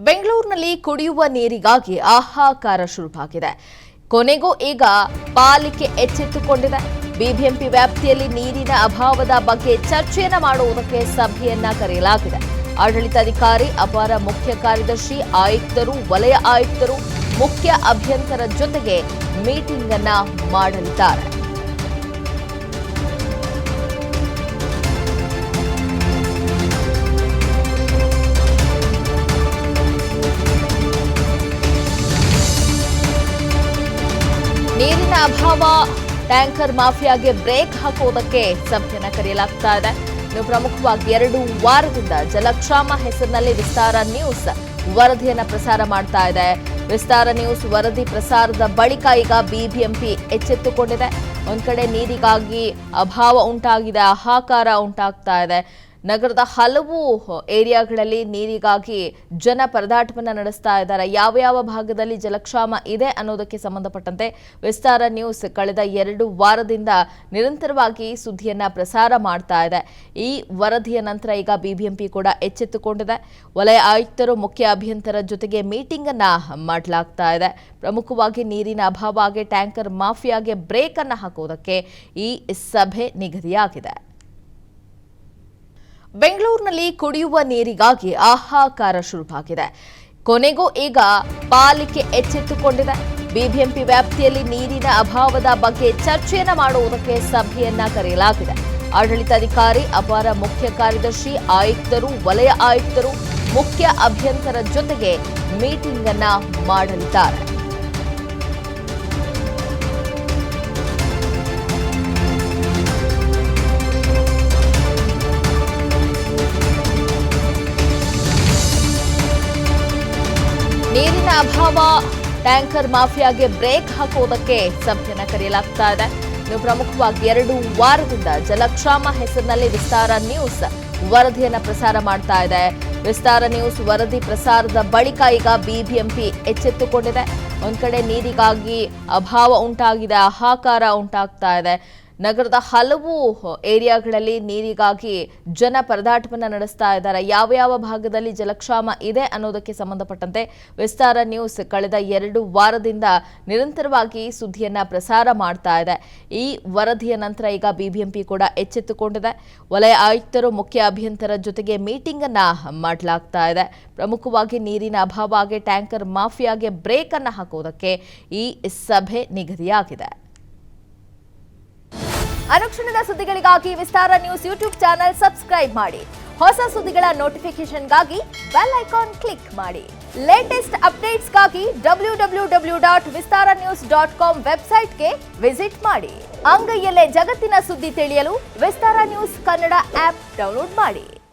ಬೆಂಗಳೂರಿನಲ್ಲಿ ಕುಡಿಯುವ ನೀರಿಗಾಗಿ ಹಾಹಾಕಾರ ಶುರುವಾಗಿದೆ. ಕೊನೆಗೂ ಈಗ ಪಾಲಿಕೆ ಎಚ್ಚೆತ್ತುಕೊಂಡಿದೆ. ಬಿಬಿಎಂಪಿ ವ್ಯಾಪ್ತಿಯಲ್ಲಿ ನೀರಿನ ಅಭಾವದ ಬಗ್ಗೆ ಚರ್ಚೆಯನ್ನ ಮಾಡುವುದಕ್ಕೆ ಸಭೆಯನ್ನ ಕರೆಯಲಾಗಿದೆ. ಆಡಳಿತಾಧಿಕಾರಿ, ಅಪರ ಮುಖ್ಯ ಕಾರ್ಯದರ್ಶಿ, ಆಯುಕ್ತರು, ವಲಯ ಆಯುಕ್ತರು ಮುಖ್ಯ ಅಭಿಯಂತರ ಜೊತೆಗೆ ಮೀಟಿಂಗ್ ಅನ್ನ ಮಾಡಲಿದ್ದಾರೆ. ಅಭಾವ. ಟ್ಯಾಂಕರ್ ಮಾಫಿಯಾಗೆ ಬ್ರೇಕ್ ಹಾಕುವುದಕ್ಕೆ ಸಭೆಯನ್ನ ಕರೆಯಲಾಗ್ತಾ ಇದೆ. ಇನ್ನು ಪ್ರಮುಖವಾಗಿ ಎರಡು ವಾರದಿಂದ ಜಲಕ್ಷಾಮ ಹೆಸರಿನಲ್ಲಿ ವಿಸ್ತಾರ ನ್ಯೂಸ್ ವರದಿಯನ್ನು ಪ್ರಸಾರ ಮಾಡ್ತಾ ಇದೆ. ವಿಸ್ತಾರ ನ್ಯೂಸ್ ವರದಿ ಪ್ರಸಾರದ ಬಳಿಕ ಈಗ ಬಿಬಿಎಂಪಿ ಎಚ್ಚೆತ್ತುಕೊಂಡಿದೆ. ಒಂದ್ ಕಡೆ ನೀರಿಗಾಗಿ ಅಭಾವ ಉಂಟಾಗಿದೆ, ಹಾಹಾಕಾರ ಉಂಟಾಗ್ತಾ ಇದೆ. ನಗರದ ಹಲವು ಏರಿಯಾಗಳಲ್ಲಿ ನೀರಿಗಾಗಿ ಜನ ಪರದಾಟವನ್ನು ನಡೆಸ್ತಾ ಇದ್ದಾರೆ. ಯಾವ ಯಾವ ಭಾಗದಲ್ಲಿ ಜಲಕ್ಷಾಮ ಇದೆ ಅನ್ನೋದಕ್ಕೆ ಸಂಬಂಧಪಟ್ಟಂತೆ ವಿಸ್ತಾರ ನ್ಯೂಸ್ ಕಳೆದ ಎರಡು ವಾರದಿಂದ ನಿರಂತರವಾಗಿ ಸುದ್ದಿಯನ್ನ ಪ್ರಸಾರ ಮಾಡ್ತಾ ಇದೆ. ಈ ವರದಿಯ ನಂತರ ಈಗ ಬಿಬಿಎಂಪಿ ಕೂಡ ಎಚ್ಚೆತ್ತುಕೊಂಡಿದೆ. ವಲಯ ಆಯುಕ್ತರು ಮುಖ್ಯ ಅಭಿಯಂತರ ಜೊತೆಗೆ ಮೀಟಿಂಗ್ ಅನ್ನ ಮಾಡಲಾಗ್ತಾ ಇದೆ. ಪ್ರಮುಖವಾಗಿ ನೀರಿನ ಅಭಾವ ಟ್ಯಾಂಕರ್ ಮಾಫಿಯಾಗೆ ಬ್ರೇಕ್ ಅನ್ನು ಹಾಕುವುದಕ್ಕೆ ಈ ಸಭೆ ನಿಗದಿಯಾಗಿದೆ. ಬೆಂಗಳೂರಿನಲ್ಲಿ ಕುಡಿಯುವ ನೀರಿಗಾಗಿ ಹಾಹಾಕಾರ ಶುರುವಾಗಿದೆ. ಕೊನೆಗೂ ಈಗ ಪಾಲಿಕೆ ಎಚ್ಚೆತ್ತುಕೊಂಡಿದೆ. ಬಿಬಿಎಂಪಿ ವ್ಯಾಪ್ತಿಯಲ್ಲಿ ನೀರಿನ ಅಭಾವದ ಬಗ್ಗೆ ಚರ್ಚೆಯನ್ನ ಮಾಡುವುದಕ್ಕೆ ಸಭೆಯನ್ನ ಕರೆಯಲಾಗಿದೆ. ಆಡಳಿತಾಧಿಕಾರಿ, ಅಪಾರ ಮುಖ್ಯ ಕಾರ್ಯದರ್ಶಿ, ಆಯುಕ್ತರು, ವಲಯ ಆಯುಕ್ತರು ಮುಖ್ಯ ಅಭಿಯಂತರ ಜೊತೆಗೆ ಮೀಟಿಂಗ್ ಅನ್ನ ಮಾಡಲಿದ್ದಾರೆ. ನೀರಿನ ಅಭಾವ, ಟ್ಯಾಂಕರ್ ಮಾಫಿಯಾಗೆ ಬ್ರೇಕ್ ಹಾಕುವುದಕ್ಕೆ ಸಭೆಯನ್ನ ಕರೆಯಲಾಗ್ತಾ ಇದೆ. ಇನ್ನು ಪ್ರಮುಖವಾಗಿ ಎರಡು ವಾರದಿಂದ ಜಲಕ್ಷಾಮ ಹೆಸರಿನಲ್ಲಿ ವಿಸ್ತಾರ ನ್ಯೂಸ್ ವರದಿಯನ್ನ ಪ್ರಸಾರ ಮಾಡ್ತಾ ಇದೆ. ವಿಸ್ತಾರ ನ್ಯೂಸ್ ವರದಿ ಪ್ರಸಾರದ ಬಳಿಕ ಈಗ ಬಿಬಿಎಂಪಿ ಎಚ್ಚೆತ್ತುಕೊಂಡಿದೆ. ಒಂದ್ ಕಡೆ ನೀರಿಗಾಗಿ ಅಭಾವ ಉಂಟಾಗಿದೆ, ಹಾಹಾಕಾರ ಉಂಟಾಗ್ತಾ ಇದೆ. ನಗರದ ಹಲವು ಏರಿಯಾಗಳಲ್ಲಿ ನೀರಿಗಾಗಿ ಜನ ಪರದಾಟವನ್ನು ನಡೆಸ್ತಾ ಇದ್ದಾರೆ. ಯಾವ ಯಾವ ಭಾಗದಲ್ಲಿ ಜಲಕ್ಷಾಮ ಇದೆ ಅನ್ನೋದಕ್ಕೆ ಸಂಬಂಧಪಟ್ಟಂತೆ ವಿಸ್ತಾರ ನ್ಯೂಸ್ ಕಳೆದ ಎರಡು ವಾರದಿಂದ ನಿರಂತರವಾಗಿ ಸುದ್ದಿಯನ್ನ ಪ್ರಸಾರ ಮಾಡ್ತಾ ಇದೆ. ಈ ವರದಿಯ ನಂತರ ಈಗ ಬಿಬಿಎಂಪಿ ಕೂಡ ಎಚ್ಚೆತ್ತುಕೊಂಡಿದೆ. ವಲಯ ಆಯುಕ್ತರು ಮುಖ್ಯ ಅಭಿಯಂತರ ಜೊತೆಗೆ ಮೀಟಿಂಗ್ ಅನ್ನ ಮಾಡಲಾಗ್ತಾ ಇದೆ. ಪ್ರಮುಖವಾಗಿ ನೀರಿನ ಅಭಾವ ಟ್ಯಾಂಕರ್ ಮಾಫಿಯಾಗೆ ಬ್ರೇಕ್ ಅನ್ನ ಹಾಕುವುದಕ್ಕೆ ಈ ಸಭೆ ನಿಗದಿಯಾಗಿದೆ. ಅನುಕ್ಷಣದ ಸುದ್ದಿಗಳಿಗಾಗಿ Vistara news YouTube channel subscribe ಮಾಡಿ. ಹೊಸ ಸುದ್ದಿಗಳ ನೋಟಿಫಿಕೇಶನ್ಗಾಗಿ ಬೆಲ್ ಐಕಾನ್ ಕ್ಲಿಕ್ ಮಾಡಿ. Latest ಅಪ್ಡೇಟ್ಸ್ಗಾಗಿ W W W dot Vistara news dot com ವೆಬ್ಸೈಟ್ಗೆ ವಿಸಿಟ್ ಮಾಡಿ. ಅಂಗೈಯಲ್ಲೇ ಜಗತ್ತಿನ ಸುದ್ದಿ ತಿಳಿಯಲು Vistara news Kannada app download ಮಾಡಿ.